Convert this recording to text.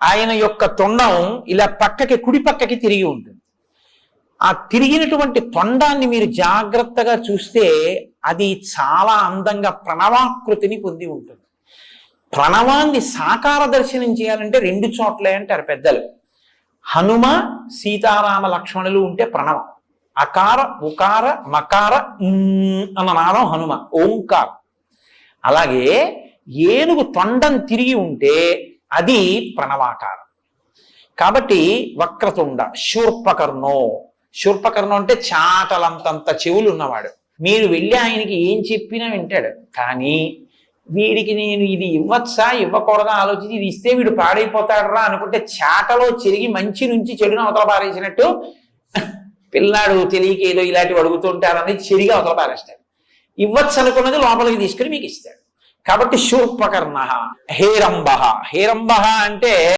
ఆయన యొక్క తొండం ఇలా పక్కకి కుడి పక్కకి తిరిగి ఉంటుంది. ఆ తిరిగినటువంటి తొండాన్ని మీరు జాగ్రత్తగా చూస్తే అది చాలా అందంగా ప్రణవాకృతిని పొంది ఉంటుంది. ప్రణవాన్ని సాకార దర్శనం చేయాలంటే రెండు చోట్లే అంటారు పెద్దలు. హనుమ సీతారామ లక్ష్మణులు ఉంటే ప్రణవం. అకార ఉకార మకార ఉమ్ అన్న నాదం హనుమ ఓంకారం. అలాగే ఏనుగు తొండం తిరిగి ఉంటే అది ప్రణవాకారం. కాబట్టి వక్రతుండ శూర్పకర్ణో. శూర్పకర్ణం అంటే చాటలంతంత చెవులు ఉన్నవాడు. మీరు వెళ్ళి ఆయనకి ఏం చెప్పినా వింటాడు. కానీ వీడికి నేను ఇది ఇవ్వచ్చా ఇవ్వకూడదా ఆలోచించి ఇది ఇస్తే వీడు పాడైపోతాడరా అనుకుంటే చాటలో చెరిగి మంచి నుంచి చెడును అవతల పారేసినట్టు పిల్లాడు తెలియక ఏదో ఇలాంటివి అడుగుతుంటారని చెరిగి అవతల పారేస్తాడు. ఇవ్వచ్చు అనుకున్నది లోపలికి తీసుకుని మీకు ఇస్తాడు. కాబట్టి శూర్పకర్ణ హేరంబ. హేరంబ అంటే